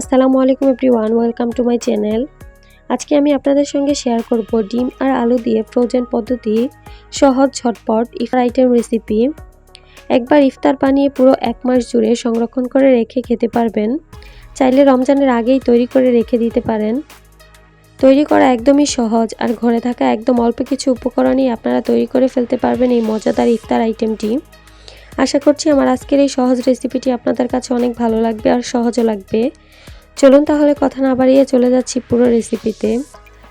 আসসালামু আলাইকুম everyone welcome to my channel আজকে আমি আপনাদের সঙ্গে শেয়ার করব ডিম আর আলু দিয়ে ফ্রোজেন পদ্ধতি, সহজ ঝটপট ইফতার আইটেম রেসিপি একবার ইফতার বানিয়ে পুরো এক মাস জুড়ে সংরক্ষণ করে রেখে খেতে পারবেন। চাইলে রমজানের আগেই তৈরি করে রেখে দিতে পারেন। তৈরি করা একদমই সহজ আর ঘরে থাকা একদম অল্প কিছু উপকরণই আপনারা তৈরি করে ফেলতে পারবেন এই মজাদার ইফতার আইটেমটি আশা করছি আমার আজকের এই সহজ রেসিপিটি আপনাদের কাছে অনেক ভালো লাগবে আর সহজও লাগবে। চলুন তাহলে কথা না বাড়িয়ে চলে যাচ্ছি পুরো রেসিপিতে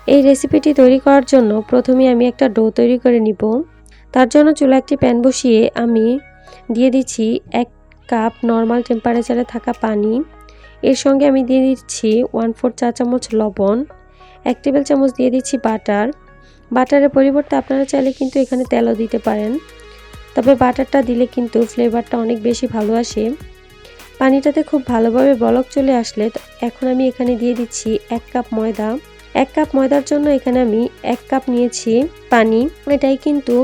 এই রেসিপিটি তৈরি করার জন্য প্রথমে আমি একটা ডো তৈরি করে নিব। তার জন্য চুলা একটি প্যান বসিয়ে আমি দিয়ে দিচ্ছি এক কাপ নর্মাল টেম্পারেচারে থাকা পানি। এর সঙ্গে আমি দিয়ে দিচ্ছি ওয়ান ফোর চা চামচ লবণ, এক টেবিল চামচ দিয়ে দিচ্ছি বাটার বাটারের পরিবর্তে আপনারা চাইলে কিন্তু এখানে তেলও দিতে পারেন। তবে বাটারটা দিলে কিন্তু ফ্লেভারটা অনেক বেশি ভালো আসে। পানিটাতে খুব ভালোভাবে বলক চলে আসলে এখন আমি এখানে দিয়ে দিচ্ছি এক কাপ ময়দা। এক কাপ ময়দার জন্য এখানে আমি এক কাপ নিয়েছি পানি। এটাই কিন্তু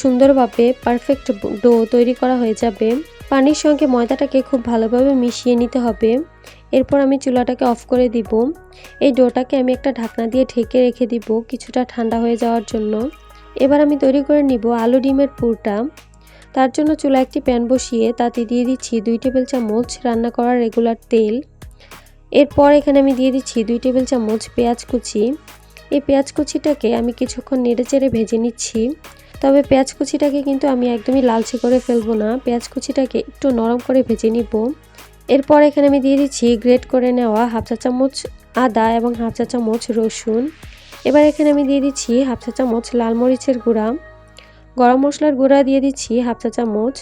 সুন্দরভাবে পারফেক্ট ডো তৈরি করা হয়ে যাবে। পানির সঙ্গে ময়দাটাকে খুব ভালোভাবে মিশিয়ে নিতে হবে। এরপর আমি চুলাটাকে অফ করে দিব। এই ডোটাকে আমি একটা ঢাকনা দিয়ে ঢেকে রেখে দিব কিছুটা ঠান্ডা হয়ে যাওয়ার জন্য। এবার আমি তৈরি করে নিব আলু ডিমের পুরটা। তার জন্য চুলা একটি প্যান বসিয়ে তাতে দিয়ে দিচ্ছি দুই টেবিল চামচ রান্না করার রেগুলার তেল। এরপর এখানে আমি দিয়ে দিচ্ছি দুই টেবিল চামচ পেঁয়াজ কুচি। এই পেঁয়াজ কুচিটাকে আমি কিছুক্ষণ নেড়ে চেড়ে ভেজে নিচ্ছি। তবে পেঁয়াজ কুচিটাকে কিন্তু আমি একদমই লালচে করে ফেলব না। পেঁয়াজ কুচিটাকে একটু নরম করে ভেজে নিব। এরপর এখানে আমি দিয়ে দিচ্ছি গ্রেট করে নেওয়া হাফ চা চামচ আদা এবং হাফ চা চামচ রসুন। এবার এখানে আমি দিয়ে দিচ্ছি হাফ চা চামচ লাল মরিচের গুঁড়া। গরম মশলার গুঁড়া দিয়ে দিচ্ছি হাফ চা চামচ,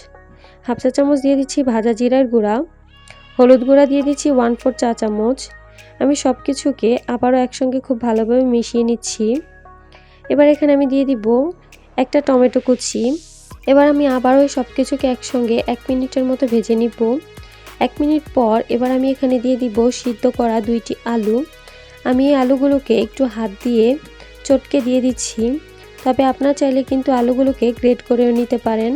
হাফ চা চামচ দিয়ে দিচ্ছি ভাজা জিরার গুঁড়া, হলুদ গুঁড়া দিয়ে দিচ্ছি ওয়ান ফোর চা চামচ। আমি সব কিছুকে আবারও একসঙ্গে খুব ভালোভাবে মিশিয়ে নিচ্ছি। এবার এখানে আমি দিয়ে দিব একটা টমেটো কুচি। এবার আমি আবারও সব কিছুকে একসঙ্গে এক মিনিটের মতো ভেজে নিব। এক মিনিট পর এবার আমি এখানে দিয়ে দিব সিদ্ধ করা দুইটি আলু। আমি এই আলুগুলোকে একটু হাত দিয়ে চটকে দিয়ে দিচ্ছি। তবে আপনার চাইলে কিন্তু আলুগুলোকে গ্রেড করেও নিতে পারেন।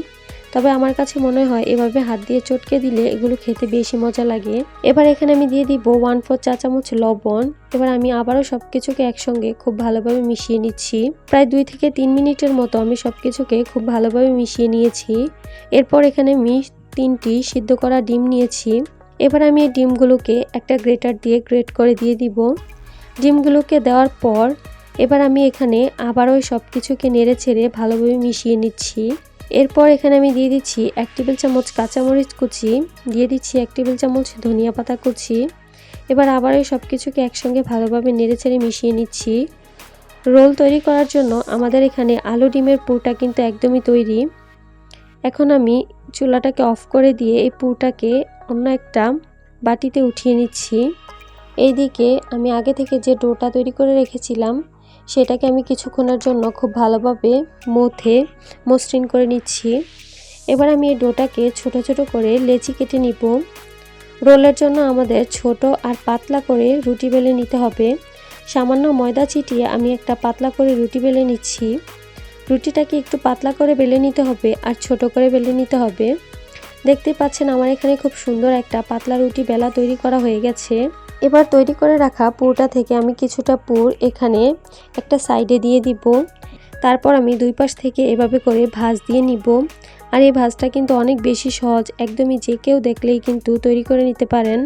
তবে আমার কাছে মনে হয় এভাবে হাত দিয়ে চটকে দিলে এগুলো খেতে বেশি মজা লাগে। এবার এখানে আমি দিয়ে দিব ওয়ান ফোর চা চামচ লবণ। এবার আমি আবারও সব কিছুকে একসঙ্গে খুব ভালোভাবে মিশিয়ে নিচ্ছি। প্রায় দুই থেকে তিন মিনিটের মতো আমি সব কিছুকে খুব ভালোভাবে মিশিয়ে নিয়েছি। এরপর এখানে আমি তিনটি সিদ্ধ করা ডিম নিয়েছি। এবার আমি এই ডিমগুলোকে একটা গ্রেটার দিয়ে গ্রেট করে দিয়ে দিব। ডিমগুলোকে দেওয়ার পর এবার আমি এখানে আবারও সব কিছুকে নেড়ে ছেড়ে ভালোভাবে মিশিয়ে নিচ্ছি। এরপর এখানে আমি দিয়ে দিচ্ছি এক টেবিল চামচ কাঁচামরিচ কুচি, দিয়ে দিচ্ছি এক টেবিল চামচ ধনিয়া পাতা কুচি। এবার আবার এই সব কিছুকে একসঙ্গে ভালোভাবে নেড়ে ছেড়ে মিশিয়ে নিচ্ছি। রোল তৈরি করার জন্য আমাদের এখানে আলু ডিমের পুরটা কিন্তু একদমই তৈরি। এখন আমি চুলাটাকে অফ করে দিয়ে এই পুরটাকে অন্য একটা বাটিতে উঠিয়ে নিচ্ছি। এইদিকে আমি আগে থেকে যে ডোটা তৈরি করে রেখেছিলাম সেটাকে আমি কিছুক্ষণের জন্য খুব ভালোভাবে মথে মসৃণ করে নিচ্ছি। এবার আমি এই ডোটাকে ছোট ছোট করে লেচি কেটে নিব। রোলের জন্য আমাদের ছোট আর পাতলা করে রুটি বেলে নিতে হবে। সামান্য ময়দা ছিটিয়ে আমি একটা পাতলা করে রুটি বেলে নিচ্ছি। রুটিটাকে একটু পাতলা করে বেলে নিতে হবে আর ছোট করে বেলে নিতে হবে। দেখতে পাচ্ছেন আমার এখানে খুব সুন্দর একটা পাতলা রুটি বেলা তৈরি করা হয়ে গেছে। এবার তৈরি করে রাখা পুরটা থেকে আমি কিছুটা পুর এখানে একটা সাইডে দিয়ে দিব। তারপর আমি দুই পাশ থেকে এভাবে করে ভাজ দিয়ে নিব। আর এই ভাজটা কিন্তু অনেক বেশি সহজ, একদমই যে কেউ দেখলেই কিন্তু তৈরি করে নিতে পারেন।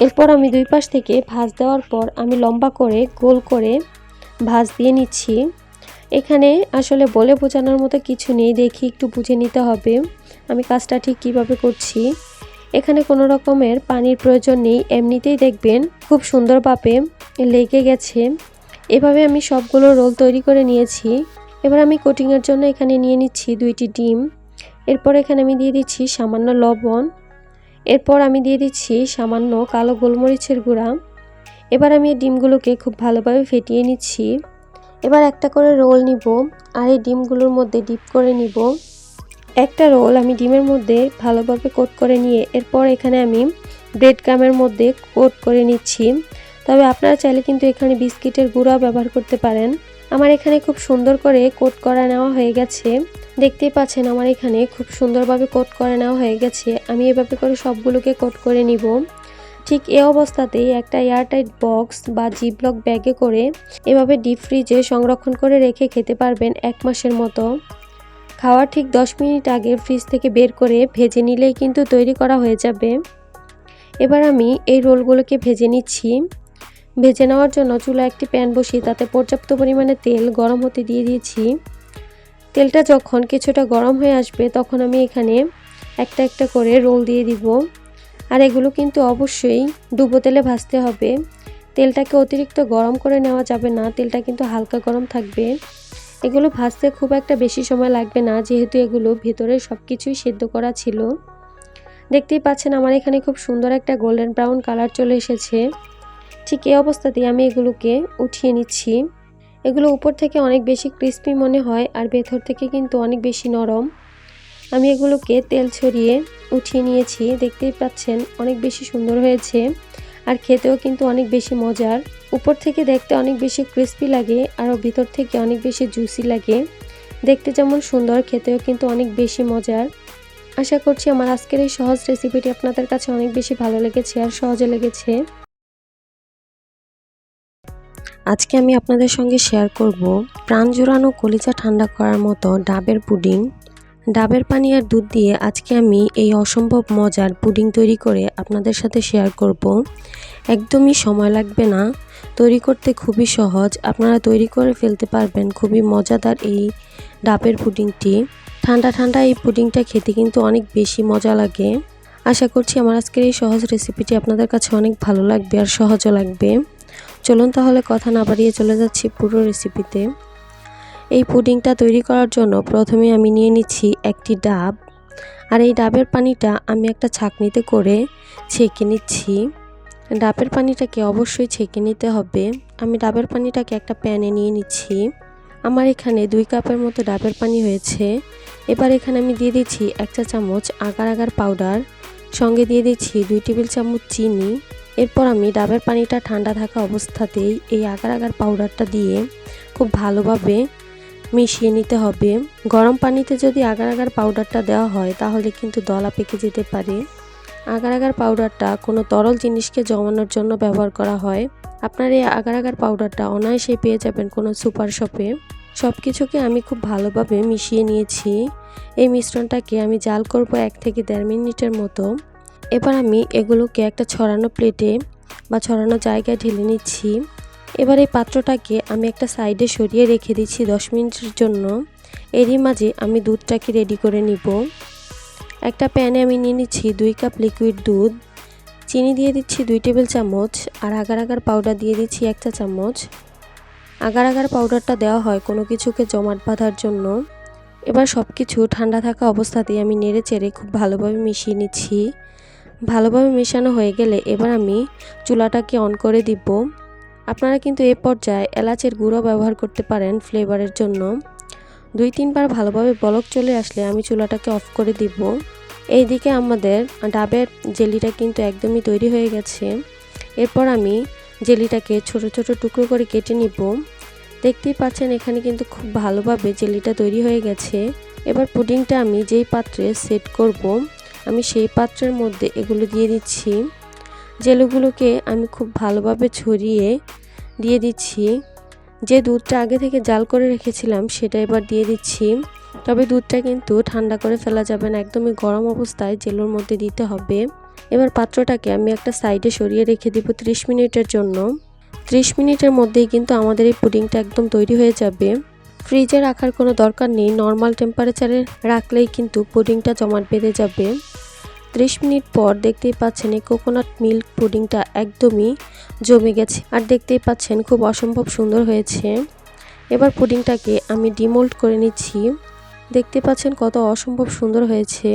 এরপর আমি দুই পাশ থেকে ভাজ দেওয়ার পর আমি লম্বা করে গোল করে ভাজ দিয়ে নিচ্ছি। এখানে আসলে বলে বোঝানোর মতো কিছু নেই, দেখি একটু বুঝে নিতে হবে। আমি কাজটা ঠিক কীভাবে করছি? এখানে কোনো রকমের পানির প্রয়োজন নেই। এমনিতেই দেখবেন খুব সুন্দরভাবে লেগে গেছে। এভাবে আমি সবগুলো রোল তৈরি করে নিয়েছি। এবার আমি কোটিংয়ের জন্য এখানে নিয়ে নিচ্ছি দুইটি ডিম। এরপর এখানে আমি দিয়ে দিচ্ছি সামান্য লবণ। এরপর আমি দিয়ে দিচ্ছি সামান্য কালো গোলমরিচের গুঁড়া। এবার আমি ডিমগুলোকে খুব ভালোভাবে ফেটিয়ে নিচ্ছি। এবার একটা করে রোল নিব আর এই ডিমগুলোর মধ্যে ডিপ করে নিব। একটা রোল আমি ডিমের মধ্যে ভালোভাবে কোট করে নিয়ে এরপর এখানে আমি ব্রেড গামের মধ্যে কোট করে নিচ্ছি। তবে আপনারা চাইলে কিন্তু এখানে বিস্কিটের গুঁড়াও ব্যবহার করতে পারেন। আমার এখানে খুব সুন্দর করে কোট করা নেওয়া হয়ে গেছে। দেখতেই পাচ্ছেন আমার এখানে খুব সুন্দরভাবে কোট করে নেওয়া হয়ে গেছে। আমি এভাবে করে সবগুলোকে কোট করে নিব। ঠিক এ অবস্থাতেই একটা এয়ারটাইট বক্স বা জিপলক ব্যাগে করে এভাবে ডিপ ফ্রিজে সংরক্ষণ করে রেখে খেতে পারবেন এক মাসের মতো। খাওয়ার ঠিক 10 মিনিট আগে ফ্রিজ থেকে বের করে ভেজে নিলেই কিন্তু তৈরি করা হয়ে যাবে। এবার আমি এই রোলগুলোকে ভেজে নিচ্ছি। ভেজে নেওয়ার জন্য চুলা একটি প্যান বসিয়ে তাতে পর্যাপ্ত পরিমাণে তেল গরম হতে দিয়ে দিয়েছি। তেলটা যখন কিছুটা গরম হয়ে আসবে তখন আমি এখানে একটা একটা করে রোল দিয়ে দিব। আর এগুলো কিন্তু অবশ্যই ডুবো তেলে ভাজতে হবে। তেলটাকে অতিরিক্ত গরম করে নেওয়া যাবে না, তেলটা কিন্তু হালকা গরম থাকবে। এগুলো ভাজতে খুব একটা বেশি সময় লাগবে না, যেহেতু এগুলো ভেতরে সব কিছুই সেদ্ধ করা ছিল। দেখতেই পাচ্ছেন আমার এখানে খুব সুন্দর একটা গোল্ডেন ব্রাউন কালার চলে এসেছে। ঠিক এই অবস্থাতেই আমি এগুলোকে উঠিয়ে নিচ্ছি। এগুলো উপর থেকে অনেক বেশি ক্রিস্পি মনে হয় আর ভেতর থেকে কিন্তু অনেক বেশি নরম। আমি এগুলোকে তেল ছড়িয়ে উঠিয়ে নিয়েছি, দেখতেই পাচ্ছেন অনেক বেশি সুন্দর হয়েছে। আর খেতেও কিন্তু অনেক বেশি মজার। উপর থেকে দেখতে অনেক বেশি ক্রিস্পি লাগে আরও ভিতর থেকে অনেক বেশি জুসি লাগে। দেখতে যেমন সুন্দর, খেতেও কিন্তু অনেক বেশি মজার। আশা করছি আমার আজকের এই সহজ রেসিপিটি আপনাদের কাছে অনেক বেশি ভালো লেগেছে আর সহজে লেগেছে। আজকে আমি আপনাদের সঙ্গে শেয়ার করব প্রাণ জোড়ানো কলিজা ঠান্ডা করার মতো ডাবের পুডিং। ডাবের পানি আর দুধ দিয়ে আজকে আমি এই অসম্ভব মজার পুডিং তৈরি করে আপনাদের সাথে শেয়ার করব। একদমই সময় লাগবে না। তৈরি করতে খুবই সহজ। আপনারা তৈরি করে ফেলতে পারবেন। খুবই মজাদার এই ডাবের পুডিংটি। ঠান্ডা ঠান্ডা এই পুডিংটা খেতে কিন্তু অনেক বেশি মজা লাগে। আশা করছি আমার আজকের এই সহজ রেসিপিটি আপনাদের কাছে অনেক ভালো লাগবে আর সহজও লাগবে। চলুন তাহলে কথা না বাড়িয়ে চলে যাচ্ছি পুরো রেসিপিতে। এই পুডিংটা তৈরি করার জন্য প্রথমে আমি নিয়ে নিচ্ছি একটি ডাব। আর এই ডাবের পানিটা আমি একটা ছাকনিতে করে ছেঁকে নিচ্ছি। ডাবের পানিটাকে অবশ্যই ছেঁকে নিতে হবে। আমি ডাবের পানিটাকে একটা প্যানে নিয়ে নিচ্ছি। আমার এখানে দুই কাপের মতো ডাবের পানি হয়েছে। এবার এখানে আমি দিয়ে দিচ্ছি এক চা চামচ আগার আগার পাউডার। সঙ্গে দিয়ে দিচ্ছি দুই টেবিল চামচ চিনি। এরপর আমি ডাবের পানিটা ঠান্ডা থাকা অবস্থাতেই এই আগার আগার পাউডারটা দিয়ে খুব ভালোভাবে মিশিয়ে নিতে হবে। গরম পানিতে যদি আগার আগার পাউডারটা দেওয়া হয়, তাহলে কিন্তু দলা পেকে যেতে পারে। আগার আগার পাউডারটা কোনো তরল জিনিসকে জমানোর জন্য ব্যবহার করা হয়। আপনার এই আগার আগার পাউডারটা অনায়াসে পেয়ে যাবেন কোনো সুপার শপে। সব কিছুকে আমি খুব ভালোভাবে মিশিয়ে নিয়েছি। এই মিশ্রণটাকে আমি জাল করব এক থেকে দেড় মিনিটের মতো। এবার আমি এগুলোকে একটা ছড়ানো প্লেটে বা ছড়ানো জায়গায় ঢেলে নিচ্ছি। এবার এই পাত্রটাকে আমি একটা সাইডে সরিয়ে রেখে দিচ্ছি দশ মিনিটের জন্য। এরই মাঝে আমি দুধটাকে রেডি করে নিব। একটা প্যানে আমি নিয়ে নিচ্ছি দুই কাপ লিকুইড দুধ। চিনি দিয়ে দিচ্ছি দুই টেবিল চামচ আর আগার আগার পাউডার দিয়ে দিচ্ছি এক চা চামচ। আগার আগার পাউডারটা দেওয়া হয় কোনো কিছুকে জমাট বাঁধার জন্য। এবার সব কিছু ঠান্ডা থাকা অবস্থাতেই আমি নেড়ে চেড়ে খুব ভালোভাবে মিশিয়ে নিচ্ছি। ভালোভাবে মেশানো হয়ে গেলে এবার আমি চুলাটাকে অন করে দিব। আপনারা কিন্তু এ পর্যায়ে এলাচের গুঁড়ো ব্যবহার করতে পারেন ফ্লেভারের জন্য। দুই তিনবার ভালোভাবে বলক চলে আসলে আমি চুলাটাকে অফ করে দিব। এইদিকে আমাদের ডাবের জেলিটা কিন্তু একদমই তৈরি হয়ে গেছে। এরপর আমি জেলিটাকে ছোট ছোট টুকরো করে কেটে নিব। দেখতেই পাচ্ছেন এখানে কিন্তু খুব ভালোভাবে জেলিটা তৈরি হয়ে গেছে। এবার পুডিংটা আমি যেই পাত্রে সেট করব, আমি সেই পাত্রের মধ্যে এগুলো দিয়ে দিচ্ছি। জেলুগুলোকে আমি খুব ভালোভাবে ছড়িয়ে দিয়ে দিচ্ছি। যে দুধটা আগে থেকে জাল করে রেখেছিলাম, সেটা এবার দিয়ে দিচ্ছি। তবে দুধটা কিন্তু ঠান্ডা করে ফেলা যাবে না, একদমই গরম অবস্থায় জেলোর মধ্যে দিতে হবে। এবার পাত্রটাকে আমি একটা সাইডে সরিয়ে রেখে দিব 30 মিনিটের জন্য। 30 মিনিটের মধ্যেই কিন্তু আমাদের এই পুডিংটা একদম তৈরি হয়ে যাবে। ফ্রিজে রাখার কোনো দরকার নেই, নর্মাল টেম্পারেচারে রাখলেই কিন্তু পুডিংটা জমাট বেঁধে যাবে। ত্রিশ মিনিট পর দেখতেই পাচ্ছেন এই কোকোনাট মিল্ক পুডিংটা একদমই জমে গেছে। আর দেখতেই পাচ্ছেন খুব অসম্ভব সুন্দর হয়েছে। এবার পুডিংটাকে আমি ডিমোল্ড করে নিচ্ছি। দেখতে পাচ্ছেন কত অসম্ভব সুন্দর হয়েছে।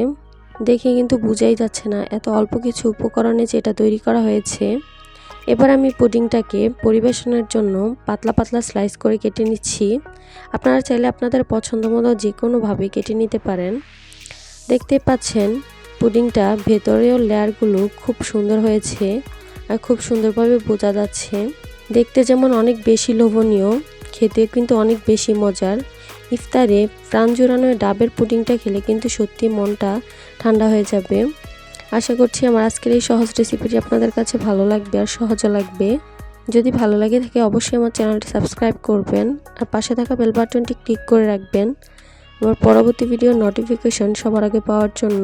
দেখে কিন্তু বুঝাই যাচ্ছে না এত অল্প কিছু উপকরণে যেটা তৈরি করা হয়েছে। এবার আমি পুডিংটাকে পরিবেশনের জন্য পাতলা পাতলা স্লাইস করে কেটে নিচ্ছি। আপনারা চাইলে আপনাদের পছন্দ মতো যে কোনোভাবে কেটে নিতে পারেন। দেখতে পাচ্ছেন পুডিংটা ভেতরেও লেয়ারগুলো খুব সুন্দর হয়েছে আর খুব সুন্দরভাবে বোঝা যাচ্ছে। দেখতে যেমন অনেক বেশি লোভনীয় খেতে কিন্তু অনেক বেশি মজার। ইফতারে প্রাণ জোড়ানো ডাবের পুডিংটা খেলে কিন্তু সত্যি মনটা ঠান্ডা হয়ে যাবে। আশা করছি আমার আজকের এই সহজ রেসিপিটি আপনাদের কাছে ভালো লাগবে আর সহজও লাগবে। যদি ভালো লাগে থাকে অবশ্যই আমার চ্যানেলটি সাবস্ক্রাইব করবেন আর পাশে থাকা বেল বাটনটি ক্লিক করে রাখবেন। আমার পরবর্তী ভিডিও নোটিফিকেশন সবার আগে পাওয়ার জন্য।